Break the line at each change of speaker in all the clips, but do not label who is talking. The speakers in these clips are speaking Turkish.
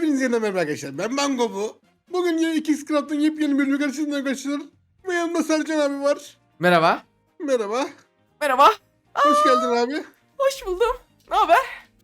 Hepinize yeniden merhaba arkadaşlar. Ben Mango bu. Bugün yine X Craft'ın yepyeni bölümü karşınızda arkadaşlar. Ve yanımda Sercan abi var.
Merhaba.
Merhaba.
Merhaba.
Hoş geldin abi.
Hoş buldum. Ne haber?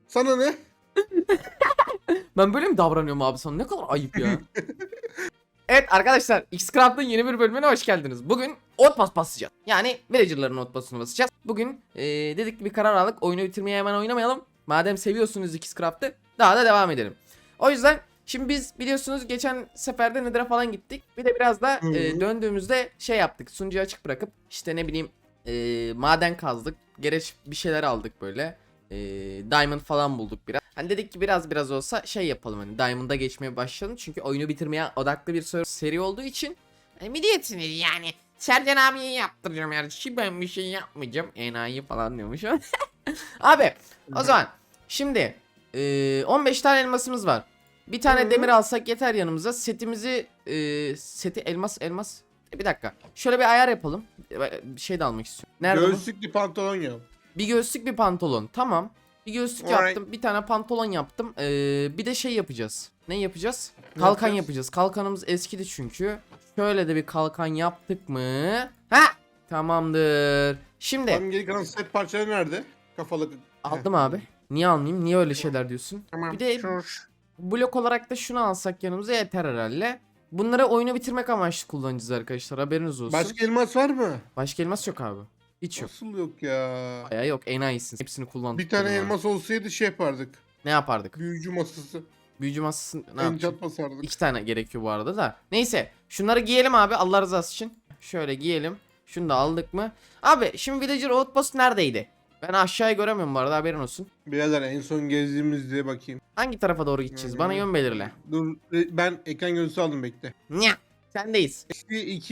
Sana ne?
Ben böyle mi davranıyorum abi sana? Ne kadar ayıp ya. evet arkadaşlar X-Craft'ın yeni bir bölümüne hoş geldiniz. Bugün ot bas basacağız. Yani villager'ların ot basını basacağız. Bugün eee, dedik bir karar aldık. Oyunu bitirmeye hemen oynamayalım. Madem seviyorsunuz X-Craft'ı daha da devam edelim. O yüzden şimdi biz biliyorsunuz geçen seferde Nether'a falan gittik. Bir de biraz da eee, döndüğümüzde şey yaptık. Sunucuyu açık bırakıp işte ne bileyim eee, maden kazdık. Gereç bir şeyler aldık böyle. Eee, diamond falan bulduk biraz. Hani dedik ki biraz biraz olsa şey yapalım hani Diamond'a geçmeye başlayalım. Çünkü oyunu bitirmeye odaklı bir ser- seri olduğu için hani milliyetiniz yani. Sercan abiye yaptıracağım yani. Şimdi ben bir şey yapmayacağım. Enayi falan diyormuş. Abi o zaman şimdi eee, 15 tane elmasımız var. Bir tane
Hı.
demir alsak yeter yanımıza. Setimizi eee, seti elmas elmas. E, Bir dakika. Şöyle bir ayar yapalım. E, Bir şey de almak istiyorum. Nerede?
Göğüslüklü pantolon yap.
Bir göğüslük bir pantolon. Tamam. Bir göğüslük
Alright.
yaptım. Bir tane pantolon yaptım. Ee, bir de şey yapacağız. Ne yapacağız?
Ne
kalkan
yapacağız?
yapacağız. Kalkanımız eskidi çünkü. Şöyle de bir kalkan yaptık mı? Ha! Tamamdır. Şimdi
Tam geri kalan set parçaları nerede? Kafalı.
aldım abi. Niye almayayım? Niye öyle şeyler diyorsun?
Tamam.
Bir de
Şuş.
blok olarak da şunu alsak yanımıza yeter herhalde. Bunları oyunu bitirmek amaçlı kullanacağız arkadaşlar. Haberiniz olsun. Başka,
Başka elmas var mı?
elmas yok abi. Hiç yok.
Nasıl yok ya?
Bayağı yok. Enayisin. Hepsini kullandık.
Bir tane elmas olsaydı şey yapardık.
Ne yapardık?
Büyücü masası.
Büyücü masası ne yapacağız?
Basardık.
İki tane gerekiyor bu arada da. Neyse şunları giyelim abi Allah rızası için. Şöyle giyelim. Şunu da aldık mı? Abi şimdi Villager Outpost neredeydi? Ben aşağıyı göremiyorum bu arada haberin olsun.
Birader en son gezdiğimizde bakayım.
Hangi tarafa doğru gideceğiz? Bana
Hmm.
yön belirle.
Dur e, ben ekran görüntüsü aldım bekle.
Nya. Sendeyiz.
Eksi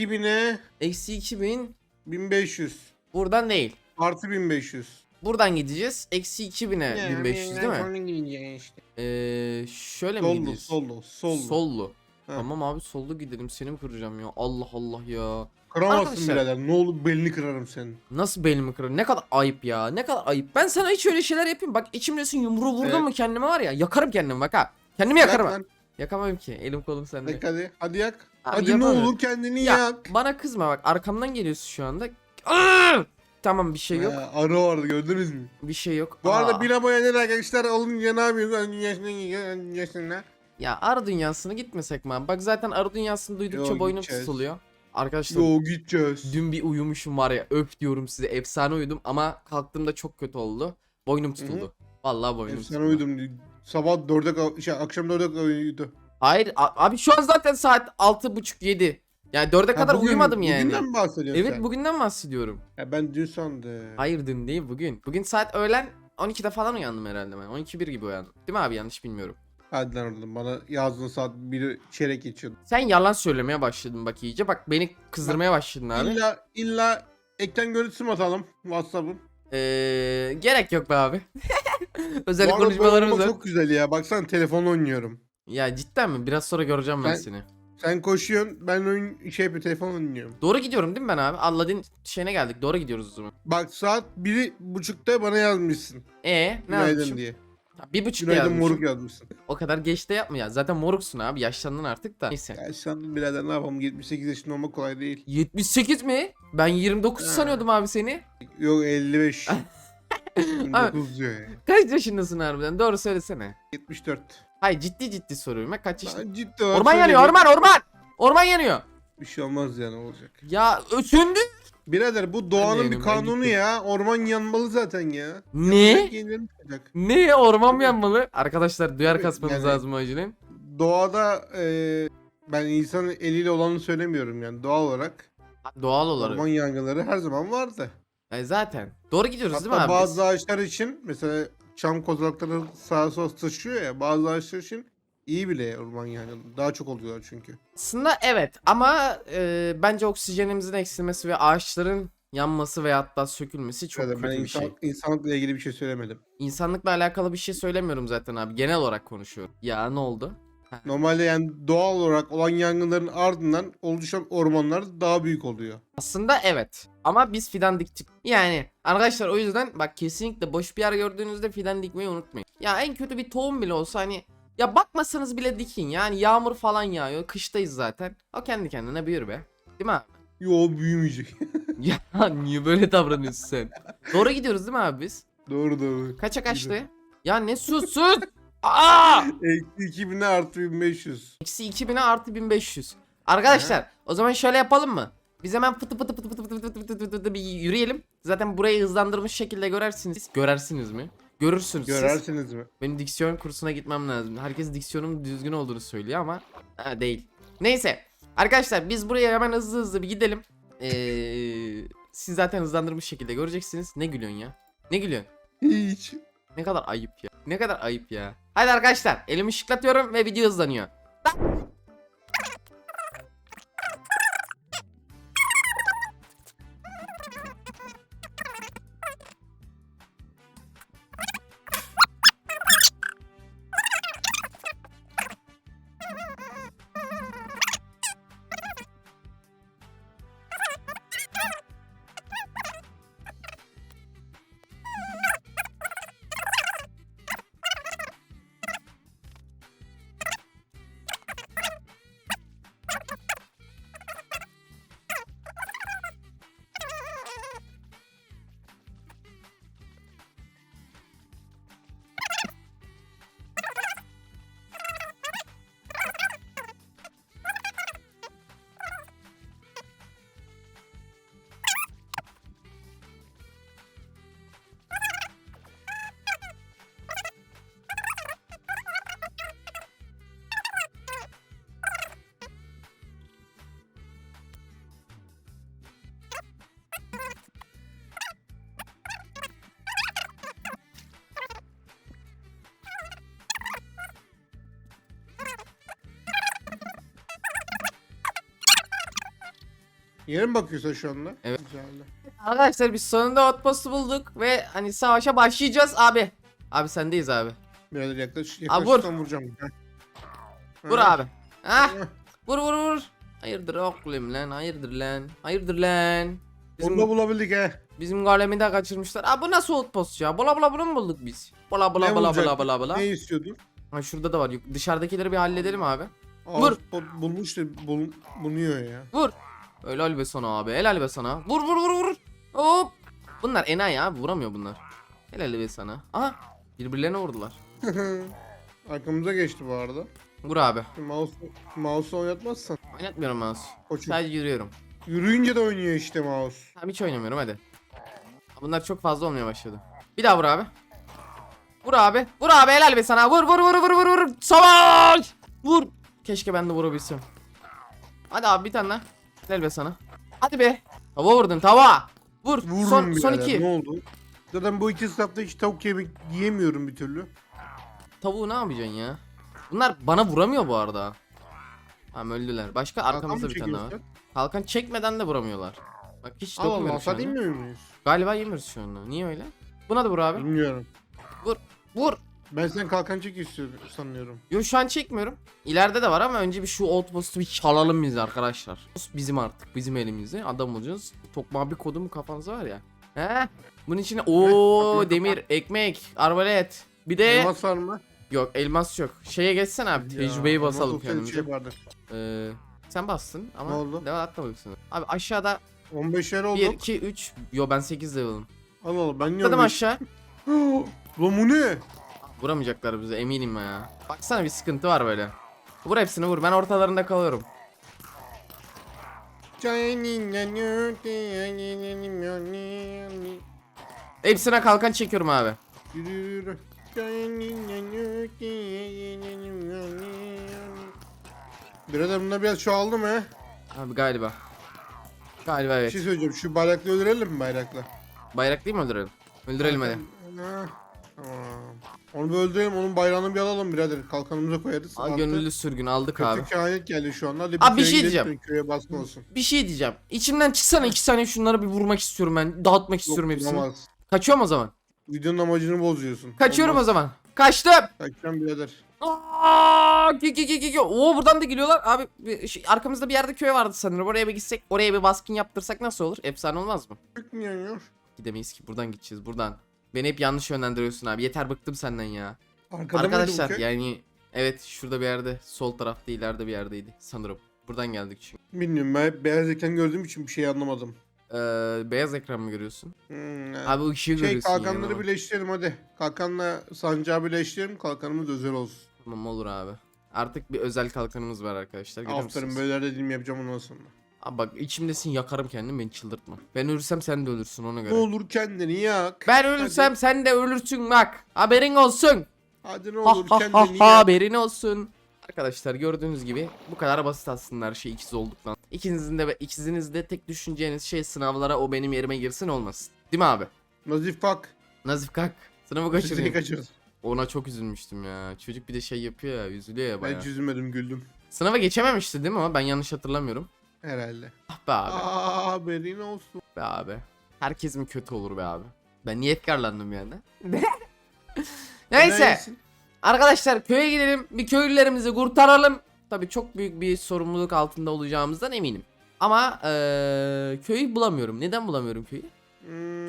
2000'e
Eksi 2000
1500.
buradan değil.
Artı 1500.
Buradan gideceğiz. Eksi 2000'e 1500 değil mi?
mi?
Ee, şöyle mi
Sollu,
gideceğiz?
sollu, sollu.
Sollu.
Ha.
Tamam abi sollu gidelim seni mi kıracağım ya? Allah Allah ya.
Kıramazsın
Arkadaşlar-
birader. Ne olur belini kırarım senin.
Nasıl belimi kırarım? Ne kadar ayıp ya. Ne kadar ayıp. Ben sana hiç öyle şeyler yapayım. Bak içimdesin yumruğu vurdum
Evet.
mu kendime var ya. Yakarım kendimi bak ha. Kendimi
Yak
yakarım.
lan,
Yakamam ki. Elim kolum sende.
yak hadi. Hadi yak.
Abi
hadi ne
yapamıyorum.
olur kendini
Ya
yak.
bana kızma bak. Arkamdan geliyorsun şu anda. Aa! Tamam bir şey yok.
Ha, arı vardı gördünüz mü?
Bir şey yok.
Bu arada
Aa.
bir aboneler arkadaşlar alınca ne yapıyorsun? Yaşına yaşına.
Ya arı dünyasına gitmesek mi abi? Bak zaten arı dünyasını duydukça
Yo,
boynum
gideceğiz.
tutuluyor. Arkadaşlar
Yo gideceğiz.
dün bir uyumuşum var ya. Öf diyorum size. Efsane uyudum ama kalktığımda çok kötü oldu. Boynum tutuldu. Vallahi boynum
Efsane
tutuldu.
uyudum. Sabah 4'e kal- şey akşam 4'e uyudu.
Hayır a- abi şu an zaten saat 6.30-7. Yani 4'e
Ha,
kadar
bugün-
uyumadım yani.
Bugünden mi bahsediyorsun
Evet
sen?
bugünden bahsediyorum.
Ya ben dün sandım.
Hayır dün değil bugün. Bugün saat öğlen 12'de falan uyandım herhalde ben. 12.1 gibi uyandım. Değil mi abi yanlış bilmiyorum.
Hadi lan oradan bana yazdığın saat biri çeyrek geçiyordu.
Sen yalan söylemeye başladın bak iyice. Bak beni kızdırmaya başladın abi.
İlla illa ekran görüntüsü mü atalım WhatsApp'ın?
Ee, gerek yok be abi. Özel
Bu arada
konuşmalarımız var.
Çok güzel ya. Baksana telefonla oynuyorum.
Ya cidden mi? Biraz sonra göreceğim ben
Ben-
seni.
Sen koşuyorsun ben oyun şey yapıyor telefon oynuyorum.
Doğru gidiyorum değil mi ben abi? Aladdin şeyine geldik. Doğru gidiyoruz o zaman.
Bak saat biri buçukta bana yazmışsın.
Ee ne
Günaydın diye.
Ha, Bir buçukta
Günaydın
yazmışım.
moruk yazmışsın.
O kadar geç de yapma ya. Zaten moruksun abi. Yaşlandın artık da. Neyse.
Ya sen birader ne yapalım 78 yaşında olmak kolay değil.
78 mi? Ben 29
Ha.
sanıyordum abi seni.
Yok 55. 29 diyor ya.
Kaç yaşındasın harbiden? Doğru söylesene.
74.
Hayır ciddi ciddi soruyorum. Ben kaç yaşında?
Ben ciddi olarak
Orman yanıyor
söyleyeyim.
orman orman. Orman yanıyor.
Bir şey olmaz ya ne olacak.
Ya ö- söndü.
Birader bu doğanın bir kanunu
gittim.
ya. Orman yanmalı zaten ya.
Ne?
Yenilerini.
Ne? Orman mı yanmalı? Arkadaşlar duyar kasmanız
yani-
lazım acilen.
Doğada e, ben insanın eliyle olanı söylemiyorum yani doğal olarak.
Doğal olarak.
Orman yangınları her zaman vardı.
E zaten. Doğru gidiyoruz değil mi
Hatta
abi?
bazı ağaçlar için mesela çam kozalakları sağa sola taşıyor ya bazı ağaçlar için iyi bile orman yangını. Daha çok oluyorlar çünkü.
Aslında evet ama e, bence oksijenimizin eksilmesi ve ağaçların yanması veya hatta sökülmesi çok kötü
ben
bir
insan,
şey.
insanlıkla ilgili bir şey söylemedim.
İnsanlıkla alakalı bir şey söylemiyorum zaten abi. Genel olarak konuşuyorum. Ya ne oldu?
Normalde yani doğal olarak olan yangınların ardından oluşan ormanlar daha büyük oluyor.
Aslında evet. Ama biz fidan diktik. Yani arkadaşlar o yüzden bak kesinlikle boş bir yer gördüğünüzde fidan dikmeyi unutmayın. Ya en kötü bir tohum bile olsa hani Ya bakmasanız bile dikin yani yağmur falan yağıyor. Kıştayız zaten. O kendi kendine büyür be. Değil mi abi?
Yo büyümeyecek.
ya niye böyle davranıyorsun sen? Doğru gidiyoruz değil mi abi biz?
doğru doğru.
Kaça kaçtı? Ya ne sus sus. Aa!
Eksi 2000'e artı 1500.
Eksi 2000'e artı 1500. Arkadaşlar o zaman şöyle yapalım mı? Biz hemen fıtı fıtı fıtı fıtı fıtı fıtı fıtı fıtı bir yürüyelim. Zaten burayı hızlandırmış şekilde görersiniz. Görersiniz mi? Görürsünüz.
Görersiniz mi?
Benim diksiyon kursuna gitmem lazım. Herkes diksiyonum düzgün olduğunu söylüyor ama ha, değil. Neyse. Arkadaşlar biz buraya hemen hızlı hızlı bir gidelim. Ee, siz zaten hızlandırmış şekilde göreceksiniz. Ne gülüyorsun ya? Ne gülüyorsun?
Hiç.
Ne kadar ayıp ya. Ne kadar ayıp ya. Hadi arkadaşlar elimi şıklatıyorum ve video hızlanıyor.
Yere mi bakıyorsun şu anda?
Evet.
Güzel.
Arkadaşlar biz sonunda outpost'u bulduk ve hani savaşa başlayacağız abi. Abi sendeyiz abi.
Biraz yaklaş.
Aa, vur.
Vuracağım.
Vur
Ha.
abi. Ah
Heh.
vur vur vur. Hayırdır oğlum lan hayırdır lan. Hayırdır lan.
Onu da
Bizim,
bulabildik he.
bizim golemi de kaçırmışlar. Aa bu nasıl outpost ya? Bula bula bunu mu bulduk biz? Bula bula
Ne
bula
bulacaktık?
bula bula bula.
Ne istiyordun?
Ha şurada da var. Yuk- Dışarıdakileri bir halledelim abi.
Aa,
Vur.
spot bulmuş da bul, bulunuyor ya.
Vur. Helal be sana abi. Helal be sana. Vur vur vur vur. Hop. Bunlar enayi abi. Vuramıyor bunlar. Helal be sana. Aha. Birbirlerine vurdular.
Arkamıza geçti bu arada.
Vur abi.
Mouse, mouse oynatmazsan.
Oynatmıyorum mouse.
Koçum.
Sadece yürüyorum.
Yürüyünce de oynuyor işte mouse.
Tamam hiç oynamıyorum hadi. Bunlar çok fazla olmaya başladı. Bir daha vur abi. Vur abi. Vur abi helal be sana. Vur vur vur vur vur vur. Savaş. Vur. Keşke ben de vurabilsem. Hadi abi bir tane daha. Helal be sana. Hadi be. Tava vurdun tava. Vur.
Vururum
son, son
birader,
iki.
Ne oldu? Zaten bu iki sınıfta hiç tavuk yemek yiyemiyorum bir türlü.
Tavuğu ne yapacaksın ya? Bunlar bana vuramıyor bu arada. Tamam öldüler. Başka arkamızda bir tane daha var. Kalkan çekmeden de vuramıyorlar. Bak hiç
Allah
dokunmuyorum şu anda.
muyuz?
Galiba yemiyoruz şu anda. Niye öyle? Buna da vur abi.
Bilmiyorum.
Vur.
Ben sen kalkan çek istiyorum sanıyorum.
Yo şu an çekmiyorum. İleride de var ama önce bir şu outpost'u bir çalalım biz arkadaşlar. Bizim artık bizim elimizde adam olacağız. Tokma bir kodu mu kafanızda var ya. He? Bunun içine o demir, ekmek, arbalet. Bir de
Elmas var mı?
yok elmas yok. Şeye geçsen abi
Ya,
tecrübeyi basalım kendimize.
Şey vardı.
Ee, sen bastın ama
Ne oldu?
level atlamadık sana. Abi aşağıda
15 yer oldu.
1 2 3 yo ben 8 level'ım.
Allah Allah ben niye
Atladım
15?
aşağı.
Lan bu ne?
Vuramayacaklar bize eminim ya. Baksana bir sıkıntı var böyle. Vur hepsini vur. Ben ortalarında kalıyorum. Hepsine kalkan çekiyorum abi.
Birader bunlar biraz çoğaldı mı?
Abi galiba. Galiba
Bir
evet.
şey söyleyeceğim. Şu bayraklı öldürelim mi bayrakla?
Bayrak değil mi öldürelim? Öldürelim hadi.
Onu bir öldürelim. Onun bayrağını bir alalım birader. Kalkanımıza koyarız.
Aa, gönüllü sürgün aldık abi.
Kötü kehanet geldi şu anda. Hadi
Abi bir
köye
şey
gidelim,
diyeceğim.
Köye baskın olsun.
Bir şey diyeceğim. İçimden çıksana iki saniye şunları bir vurmak istiyorum ben. Dağıtmak istiyorum
Yok,
hepsini.
olamaz.
Kaçıyorum o zaman.
Videonun amacını bozuyorsun.
Kaçıyorum o
Olmaz.
zaman. Kaçtım.
Kaçacağım birader.
Aa, ki ki ki ki ki. Oo buradan da geliyorlar. Abi bir- şey, arkamızda bir yerde köy vardı sanırım. Oraya bir gitsek, oraya bir baskın yaptırsak nasıl olur? Efsane olmaz mı?
Çıkmıyor.
Gidemeyiz ki. Buradan gideceğiz. Buradan. Beni hep yanlış yönlendiriyorsun abi. Yeter bıktım senden ya.
Arkada mıydı
Arkadaşlar
köy?
yani Evet şurada bir yerde sol tarafta ileride bir yerdeydi sanırım. Buradan geldik çünkü.
Bilmiyorum ben hep beyaz ekran gördüğüm için bir şey anlamadım.
Ee, beyaz ekran mı görüyorsun?
Hmm.
Abi ışığı
şey
görüyorsun
kalkanları
yani.
birleştirelim hadi. Kalkanla sancağı birleştirelim. Kalkanımız özel olsun.
Tamam olur abi. Artık bir özel kalkanımız var arkadaşlar. Görüyor
Aferin böyle dediğimi yapacağım ondan sonra.
Abi bak içimdesin yakarım kendimi beni çıldırtma. Ben ölürsem sen de ölürsün ona
Ne
göre.
olur kendini yak.
Ben ölürsem sen de ölürsün bak. Haberin olsun.
Hadi ne olur
ha
kendini
ha
yak.
haberin olsun. Arkadaşlar gördüğünüz gibi bu kadar basit aslında her şey ikiz olduktan. İkinizin de ikiziniz de tek düşüneceğiniz şey sınavlara o benim yerime girsin olmasın. Değil mi abi?
Nazif bak.
Nazif kalk. Sınavı
Seni
kaçırayım.
kaçırdı.
Ona çok üzülmüştüm ya. Çocuk bir de şey yapıyor ya üzülüyor ya
Ben
bayağı.
hiç üzülmedim güldüm.
Sınava geçememişti değil mi o? Ben yanlış hatırlamıyorum.
Herhalde.
Ah be abi.
Aa haberin olsun.
Be abi. Herkes mi kötü olur be abi? Ben niye efkarlandım bir anda? Neyse. Arkadaşlar köye gidelim. Bir köylülerimizi kurtaralım. Tabii çok büyük bir sorumluluk altında olacağımızdan eminim. Ama eee köyü bulamıyorum. Neden bulamıyorum köyü?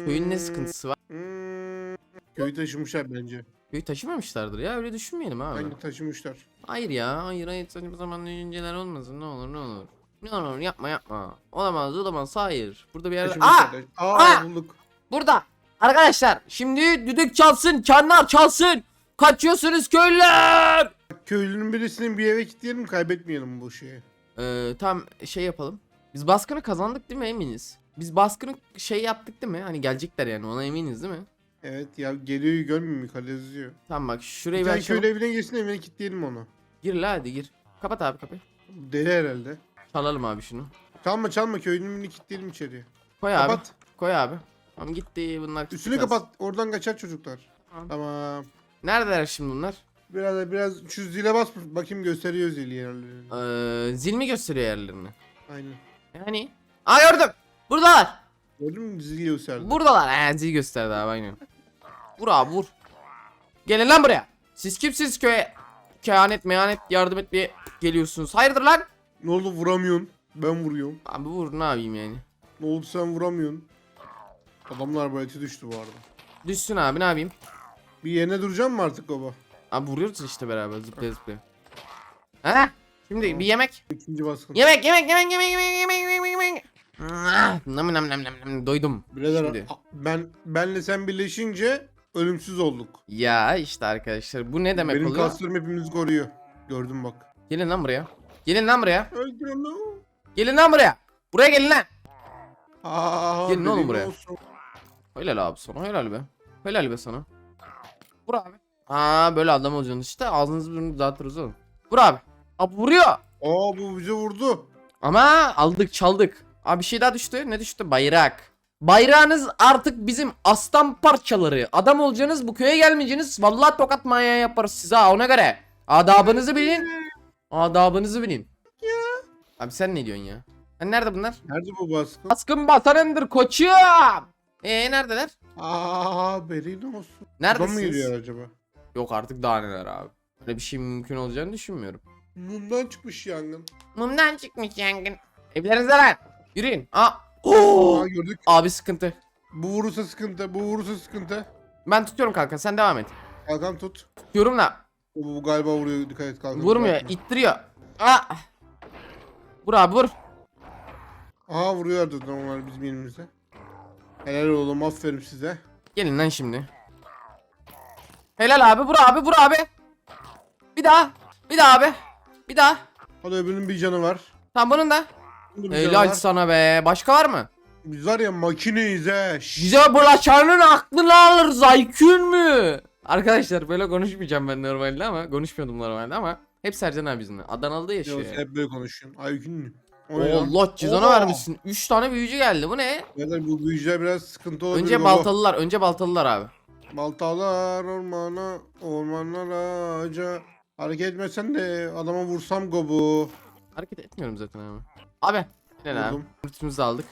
Köyün ne sıkıntısı var?
Hmm, Köyü taşımışlar bence.
Köyü taşımamışlardır ya öyle düşünmeyelim abi.
Bence taşımışlar.
Hayır ya hayır hayır saçma zaman düşünceler olmasın ne olur ne olur. Olur yapma yapma. Olamaz olamaz hayır. Burada bir yerde... Aa!
Taşımışlar. Aa,
Aa!
bulduk.
Burada. Arkadaşlar şimdi düdük çalsın, çanlar çalsın. Kaçıyorsunuz köylüler.
Köylünün birisinin bir eve kilitleyelim kaybetmeyelim bu şeyi.
Ee, tam şey yapalım. Biz baskını kazandık değil mi eminiz? Biz baskını şey yaptık değil mi? Hani gelecekler yani ona eminiz değil mi?
Evet ya geliyor görmüyor mu yukarıda yazıyor.
Tamam bak şurayı
Bir
açalım.
köylü evine girsin evine kilitleyelim onu.
Gir la hadi gir. Kapat abi kapıyı.
Deli herhalde.
Çalalım abi şunu.
Çalma çalma köylünün evini kilitleyelim içeriye.
Koy abi.
Kapat.
Koy abi. Tamam gitti bunlar.
Üstünü
gitti
kapat. Oradan kaçar çocuklar.
Tamam.
Tamam.
Neredeler şimdi bunlar?
Biraz biraz şu zile bas bakayım gösteriyor zil yerlerini.
Ee, zil mi gösteriyor yerlerini?
Aynen.
Yani. Aa gördüm. Buradalar.
Gördün mü zil gösterdi.
Buradalar. He zil gösterdi abi aynen. Vur abi vur. Gelin lan buraya. Siz kimsiniz köye? Kehanet mehanet yardım etmeye geliyorsunuz. Hayırdır lan?
Ne oldu vuramıyorsun? Ben vuruyorum.
Abi vur ne yapayım yani.
Ne oldu sen vuramıyorsun? Adamlar baleti düştü bu arada.
Düşsün abi ne yapayım.
Bir yerine duracağım mı artık baba?
Abi vuruyoruz işte beraber zıplaya zıplaya. Ha? Şimdi bir yemek.
İkinci baskın.
Yemek yemek yemek yemek yemek yemek yemek yemek. Ah, Nam nam nam nam nam doydum.
Birader
Şimdi.
ben benle sen birleşince ölümsüz olduk.
Ya işte arkadaşlar bu ne demek
Benim
oluyor?
kaslarım hepimizi koruyor. Gördüm bak.
Gelin lan buraya. Gelin lan buraya.
Öldür onu.
Gelin lan buraya. Buraya gelin lan.
Aa,
Gelin oğlum
benim
buraya.
olsun.
Helal abi sana helal be. Helal be sana. Vur abi. Aa böyle adam olacaksın işte ağzınızı burnunuzu dağıtırız oğlum. Vur abi. Abi vuruyor.
Aa bu bize vurdu.
Ama aldık çaldık. Abi bir şey daha düştü. Ne düştü? Bayrak. Bayrağınız artık bizim aslan parçaları. Adam olacaksınız bu köye gelmeyeceksiniz. Vallahi tokat maya yaparız size ha ona göre. Adabınızı bilin. Adabınızı bilin. Abi sen ne diyorsun ya? Hani nerede bunlar?
Nerede bu baskın?
Baskın basanındır koçum. Eee neredeler?
Aa berin olsun. Buradan mı
Neredesiniz?
geliyor acaba?
Yok artık daha neler abi. Öyle bir şey mümkün olacağını düşünmüyorum.
Mumdan çıkmış yangın.
Mumdan çıkmış yangın. Evlerinize lan. Yürüyün. Aa. Oo.
Aa gördük.
Abi sıkıntı.
Bu vurursa sıkıntı. Bu vurursa sıkıntı.
Ben tutuyorum kanka sen devam et.
Kalkan tut.
Tutuyorum da
Bu, galiba vuruyor. Dikkat et kalkan.
vurmuyor ittiriyor. Aa. Vur abi vur.
Aha vuruyordu onlar bizim yerimizde. Helal oğlum aferin size.
Gelin lan şimdi. Helal abi vur abi vur abi. Bir daha. Bir daha abi. Bir daha.
Hadi öbürünün bir canı var.
Tamam bunun da.
Bunun bir canı
Helal
var.
sana be. Başka var mı?
Biz var ya makineyiz he. Şşş.
Bize bulaşanın aklını alır Zaykün mü? Arkadaşlar böyle konuşmayacağım ben normalde ama konuşmuyordum normalde ama hep Sercan abi yüzünden. Adanalı'da yaşıyor.
Yok, hep böyle konuşuyorsun. Ne lan?
Allah cezanı
Oo.
vermişsin. 3 tane büyücü geldi. Bu ne?
Beyler bu büyücüler biraz sıkıntı olabilir
Önce
baba.
baltalılar. Önce baltalılar abi.
Baltalar ormana, ormanlar ağaca. Hareket etmesen de adama vursam gobu.
Hareket etmiyorum zaten abi. Abi. Ne abi? Ultimizi aldık.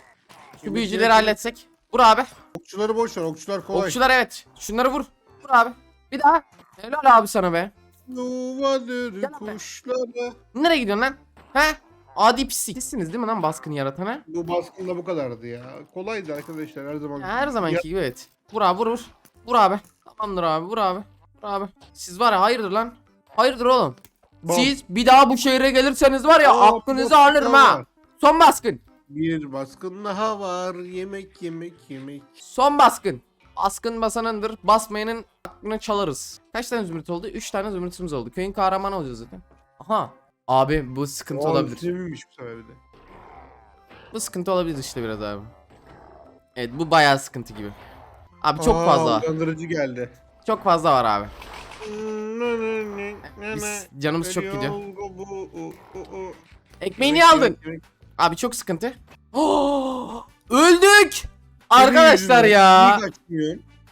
Şu büyücüleri halletsek. Vur abi.
Okçuları boş ver, okçular kolay.
Okçular evet. Şunları vur. Vur abi. Bir daha. Helal abi sana be. Gel abi.
kuşlara.
Nereye gidiyorsun lan? He? Adi pislik. Sizsiniz değil mi lan baskını yaratan ha?
Bu baskında bu kadardı ya. Kolaydı arkadaşlar her zaman.
Her zamanki gibi evet. Vur abi vur vur. Vur abi. Tamamdır abi vur abi. Vur abi. Siz var ya hayırdır lan? Hayırdır oğlum?
Bom.
Siz bir daha bu şehre gelirseniz var ya
Aa,
aklınızı
baskın
alırım
daha
ha.
var.
Son baskın.
Bir baskın daha var. Yemek yemek yemek.
Son baskın. Baskın basanındır. Basmayanın aklını çalarız. Kaç tane zümrüt oldu? 3 tane zümrütümüz oldu. Köyün kahramanı olacağız zaten. Aha. Abi bu sıkıntı olabilir.
Sevimmiş bu sefer bir de.
Bu sıkıntı olabilir işte biraz abi. Evet bu bayağı sıkıntı gibi. Abi çok
Aa,
fazla. var.
Uyandırıcı geldi.
Çok fazla var abi. Biz, canımız çok gidiyor. Ekmeği niye aldın? Abi çok sıkıntı. Öldük. Arkadaşlar ya.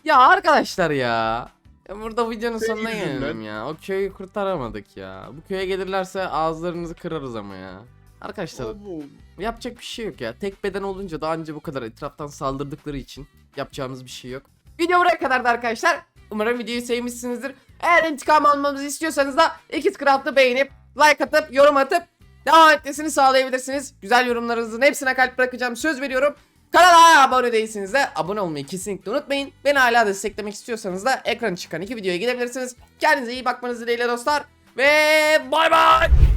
Ya arkadaşlar ya. ya burada videonun
Senin
sonuna
yüzünden.
gelelim ya. O köyü kurtaramadık ya. Bu köye gelirlerse ağızlarınızı kırarız ama ya. Arkadaşlar
Oğlum,
yapacak bir şey yok ya. Tek beden olunca da anca bu kadar etraftan saldırdıkları için yapacağımız bir şey yok. Video buraya kadardı arkadaşlar. Umarım videoyu sevmişsinizdir. Eğer intikam almamızı istiyorsanız da ikiz Craft'ı beğenip like atıp yorum atıp devam etmesini sağlayabilirsiniz. Güzel yorumlarınızın hepsine kalp bırakacağım söz veriyorum. Kanala abone değilseniz de abone olmayı kesinlikle unutmayın. Beni hala desteklemek istiyorsanız da ekranı çıkan iki videoya gidebilirsiniz. Kendinize iyi bakmanız dileğiyle dostlar. Ve bay bay.